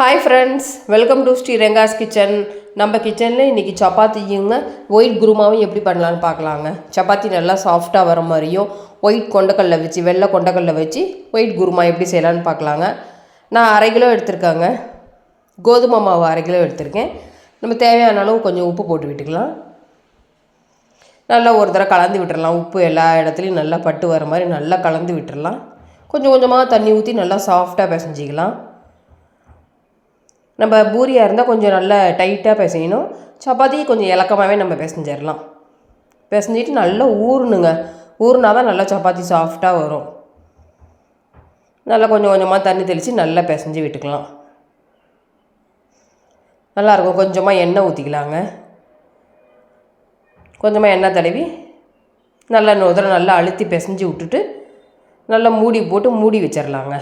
Hi friends welcome to Sri Renga's kitchen நம்ம கிச்சனில் இன்றைக்கி சப்பாத்தியுங்க ஒயிட் குருமாவும் எப்படி பண்ணலான்னு பார்க்கலாங்க. சப்பாத்தி நல்லா சாஃப்டாக வர மாதிரியும் ஒயிட் கொண்டக்கல்ல வச்சு வெள்ளை கொண்டக்கல்ல வச்சு ஒயிட் குருமா எப்படி செய்யலான்னு பார்க்கலாங்க. நான் அரை கிலோ எடுத்திருக்கேங்க. கோதுமை மாவு அரை கிலோ எடுத்திருக்கேன். நம்ம தேவையான அளவு கொஞ்சம் உப்பு போட்டு விட்டுக்கலாம். நல்லா ஒரு தடவை கலந்து விட்டுறலாம். உப்பு எல்லா இடத்துலையும் நல்லா பட்டு வர மாதிரி நல்லா கலந்து விட்டுறலாம். கொஞ்சம் கொஞ்சமாக தண்ணி ஊற்றி நல்லா சாஃப்டாக பிசைஞ்சிக்கலாம். நம்ம பூரியாக இருந்தால் கொஞ்சம் நல்லா டைட்டாக பிசையணும் சப்பாத்தி கொஞ்சம் இலக்கமாகவே நம்ம பிசைஞ்சிடலாம் பிசைஞ்சிட்டு நல்லா ஊறணுங்க. ஊறுனா தான் நல்லா சப்பாத்தி சாஃப்டாக வரும். நல்லா கொஞ்சம் கொஞ்சமாக தண்ணி தெளித்து நல்லா பிசைஞ்சு விட்டுக்கலாம். நல்லாயிருக்கும் கொஞ்சமாக எண்ணெய் ஊற்றிக்கலாங்க கொஞ்சமாக எண்ணெய் தடவி நல்லா நுதர நல்லா அழுத்தி பிசைஞ்சு விட்டுட்டு நல்லா மூடி போட்டு மூடி வச்சிடலாங்க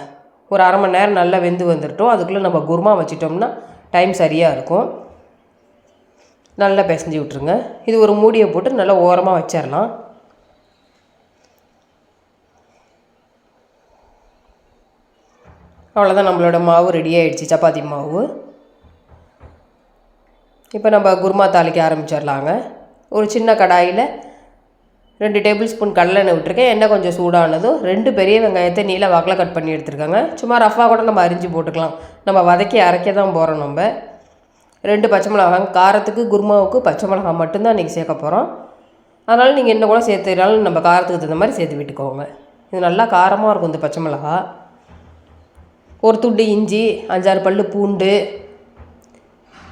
ஒரு அரை மணி நேரம் நல்லா வெந்து வந்துட்டோம். அதுக்குள்ளே நம்ம குருமா வச்சிட்டோம்னா டைம் சரியாக இருக்கும். நல்லா பிசைஞ்சு விட்ருங்க இது ஒரு மூடியை போட்டு நல்லா ஓரமாக வச்சிடலாம் அவ்வளோதான் நம்மளோட மாவு ரெடி ஆகிடுச்சு சப்பாத்தி மாவு. இப்போ நம்ம குருமா தாளிக்க ஆரம்பிச்சிடலாங்க ஒரு சின்ன கடாயில் ரெண்டு டேபிள் ஸ்பூன் கடலெண்ணெய் விட்டுருக்கேன். எண்ணெய் கொஞ்சம் சூடானதும் ரெண்டு பெரிய வெங்காயத்தை நீல வாக்கில் கட் பண்ணி எடுத்துருக்காங்க. சும்மா ரஃபாக கூட நம்ம அரிஞ்சு போட்டுக்கலாம். நம்ம வதக்கி அரைக்க தான் போகிறோம் நம்ம. ரெண்டு பச்சை மிளகாய் காரத்துக்கு குருமாவுக்கு பச்சை மிளகாய் மட்டும்தான் இன்றைக்கி சேர்க்க போகிறோம் அதனால் நீங்கள் என்ன கூட சேர்த்துனாலும் நம்ம காரத்துக்கு தகுந்த மாதிரி சேர்த்து விட்டுக்கோங்க. இது நல்லா காரமாக இருக்கும் இந்த பச்சை மிளகாய். ஒரு துண்டு இஞ்சி அஞ்சாறு பல் பூண்டு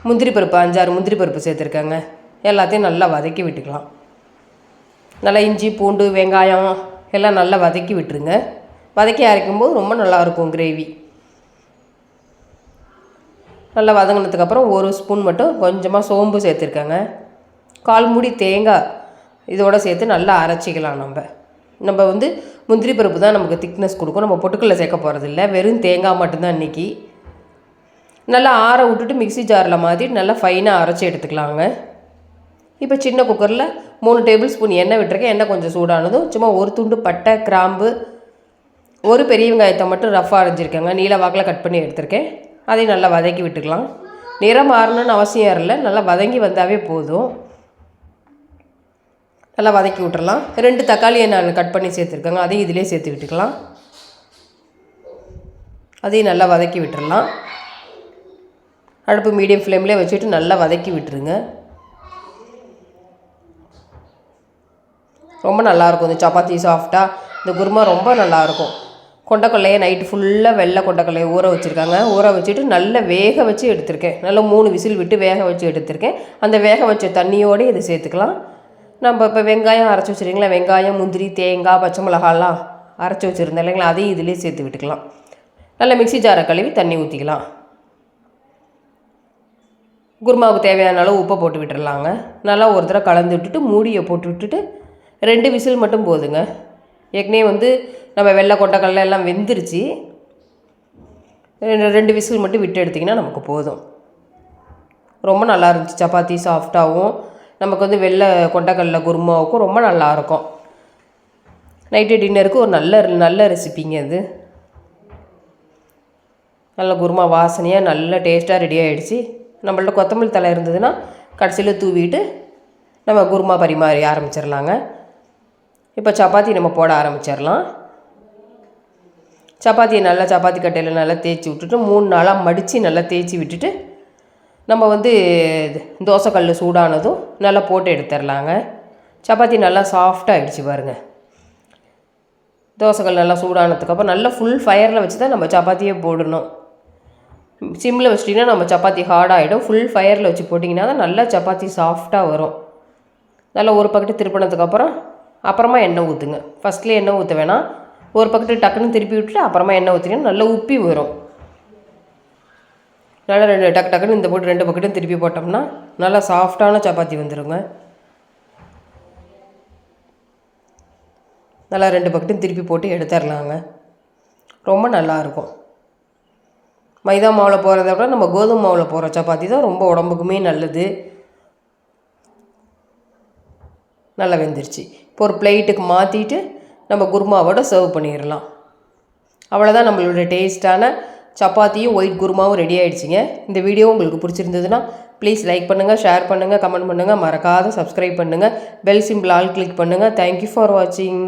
முந்திரி பருப்பு அஞ்சாறு முந்திரி பருப்பு சேர்த்துருக்காங்க. எல்லாத்தையும் நல்லா வதக்கி விட்டுக்கலாம். நல்லா இஞ்சி பூண்டு வெங்காயம் எல்லாம் நல்லா வதக்கி விட்டுருங்க. வதக்கி அரைக்கும்போது ரொம்ப நல்லாயிருக்கும் கிரேவி நல்லா வதங்கினதுக்கப்புறம் ஒரு ஸ்பூன் மட்டும் கொஞ்சமாக சோம்பு சேர்த்துருக்கேங்க. கால் மூடி தேங்காய் இதோடு சேர்த்து நல்லா அரைச்சிக்கலாம் நம்ம. நம்ம வந்து முந்திரி பருப்பு தான் நமக்கு திக்னஸ் கொடுக்கும். நம்ம பொட்டுக்கல்ல சேர்க்க போகிறதில்ல வெறும் தேங்காய் மட்டும்தான் இன்றைக்கி நல்லா ஆற விட்டுட்டு மிக்சி ஜாரில் மாதிரி நல்லா ஃபைனாக அரைச்சி எடுத்துக்கலாங்க. இப்போ சின்ன குக்கரில் மூணு டேபிள் ஸ்பூன் எண்ணெய் விட்டுருக்கேன். எண்ணெய் கொஞ்சம் சூடானதும் சும்மா ஒரு துண்டு பட்டை கிராம்பு ஒரு பெரிய வெங்காயத்தை மட்டும் ரஃப்பாக அரைஞ்சிருக்கேங்க. நீல வாக்கில் கட் பண்ணி எடுத்திருக்கேன். அதையும் நல்லா வதக்கி விட்டுக்கலாம். நிறம் மாறணும்னு அவசியம் இல்லை. நல்லா வதங்கி வந்தாவே போதும். நல்லா வதக்கி விட்டுறலாம். ரெண்டு தக்காளியை நான் கட் பண்ணி சேர்த்துருக்கேங்க. அதையும் இதிலே சேர்த்து விட்டுக்கலாம். அதையும் நல்லா வதக்கி விட்டுறலாம். அடுப்பு மீடியம் ஃப்ளேம்லேயே வச்சுட்டு நல்லா வதக்கி விட்டுருங்க. ரொம்ப நல்லாயிருக்கும். இந்த சப்பாத்தி சாஃப்டாக இந்த குருமா ரொம்ப நல்லாயிருக்கும். கொண்டக்கடலையை நைட்டு ஃபுல்லாக வெள்ளை கொண்டக்கல்லையை ஊற வச்சுருக்காங்க. ஊற வச்சுட்டு நல்லா வேக வச்சு எடுத்திருக்கேன். நல்லா மூணு விசில் விட்டு வேக வச்சு எடுத்திருக்கேன். அந்த வேக வச்ச தண்ணியோடு இதை சேர்த்துக்கலாம். நம்ம இப்போ வெங்காயம் அரைச்சி வச்சுருக்கீங்களா? வெங்காயம் முந்திரி தேங்காய் பச்சை மிளகாலாம் அரைச்சி வச்சுருந்தேன் இல்லைங்களா? அதையும் இதிலே சேர்த்து விட்டுக்கலாம். நல்லா மிக்ஸி ஜாரை கழுவி தண்ணி ஊற்றிக்கலாம் குருமாவுக்கு தேவையான அளவு உப்பை போட்டு விட்டுடலாங்க நல்லா ஒரு தடவை கலந்து விட்டுட்டு மூடியை போட்டு விட்டுட்டு ரெண்டு விசில் மட்டும் போதுங்க. ஏற்கனவே வந்து நம்ம வெள்ளை கொண்டக்கடலை எல்லாம் வெந்துருச்சு. ரெண்டு ரெண்டு விசில் மட்டும் விட்டு எடுத்திங்கன்னா நமக்கு போதும். ரொம்ப நல்லா இருந்துச்சு. சப்பாத்தி சாஃப்டாகவும் நமக்கு வந்து வெள்ளை கொண்டக்கடலை குருமாவுக்கும் ரொம்ப நல்லாயிருக்கும் நைட்டு டின்னருக்கு ஒரு நல்ல நல்ல ரெசிபிங்க அது நல்ல குருமா வாசனையாக நல்ல டேஸ்ட்டாக ரெடி ஆகிடுச்சு நம்மள்ட்ட கொத்தமல்லி தலை இருந்ததுன்னா கடைசியில் தூவிட்டு நம்ம குருமா பரிமாறி ஆரம்பிச்சிடலாங்க. இப்போ சப்பாத்தி நம்ம போட ஆரம்பிச்சிடலாம். சப்பாத்தியை நல்லா சப்பாத்தி கட்டையில் நல்லா தேய்ச்சி விட்டுட்டு மூணு நாளாக மடித்து நல்லா தேய்ச்சி விட்டுட்டு நம்ம வந்து தோசைக்கல் சூடானதும் நல்லா போட்டு எடுத்துடலாங்க. சப்பாத்தி நல்லா சாஃப்டாக ஆகிடுச்சு பாருங்கள் தோசைக்கல் நல்லா சூடானதுக்கப்புறம் நல்லா ஃபுல் ஃபயரில் வச்சு தான் நம்ம சப்பாத்தியே போடணும். சிம்மில் வச்சிட்டிங்கன்னா நம்ம சப்பாத்தி ஹார்டாகிடும் ஃபுல் ஃபயரில் வச்சு போட்டிங்கன்னா தான் நல்லா சப்பாத்தி சாஃப்டாக வரும். நல்லா ஒரு பக்கெட்டு திருப்பினதுக்கப்புறம் அப்புறமா எண்ணெய் ஊற்றுங்க ஃபஸ்ட்லேயே எண்ணெய் ஊற்ற வேணாம் ஒரு பக்கெட்டு டக்குன்னு திருப்பி விட்டுட்டு அப்புறமா எண்ணெய் ஊற்றினா நல்லா உப்பி வரும். நல்லா ரெண்டு டக்கு டக்குன்னு இந்த போட்டு ரெண்டு பக்கெட்டும் திருப்பி போட்டோம்னா நல்லா சாஃப்டான சப்பாத்தி வந்துடுங்க நல்லா ரெண்டு பக்கெட்டும் திருப்பி போட்டு எடுத்துடலாங்க. ரொம்ப நல்லாயிருக்கும் மைதா மாவில் போகிறத விட நம்ம கோதுமை மாவில் போகிற சப்பாத்தி தான் ரொம்ப உடம்புக்குமே நல்லது. நல்லா வெந்துருச்சு. இப்போ ஒரு பிளேட்டுக்கு மாற்றிட்டு நம்ம குருமாவோட சர்வ் பண்ணிடலாம். அவ்வளோதான் நம்மளோட டேஸ்ட்டான சப்பாத்தியும் ஒயிட் குருமாவும் ரெடி ஆகிடுச்சிங்க இந்த வீடியோ உங்களுக்கு பிடிச்சிருந்ததுன்னா ப்ளீஸ் லைக் பண்ணுங்கள் ஷேர் பண்ணுங்கள் கமெண்ட் பண்ணுங்கள் மறக்காத சப்ஸ்கிரைப் பண்ணுங்கள் பெல் சிம்பிள் ஆல் கிளிக் பண்ணுங்கள் தேங்க்யூ ஃபார் வாட்சிங்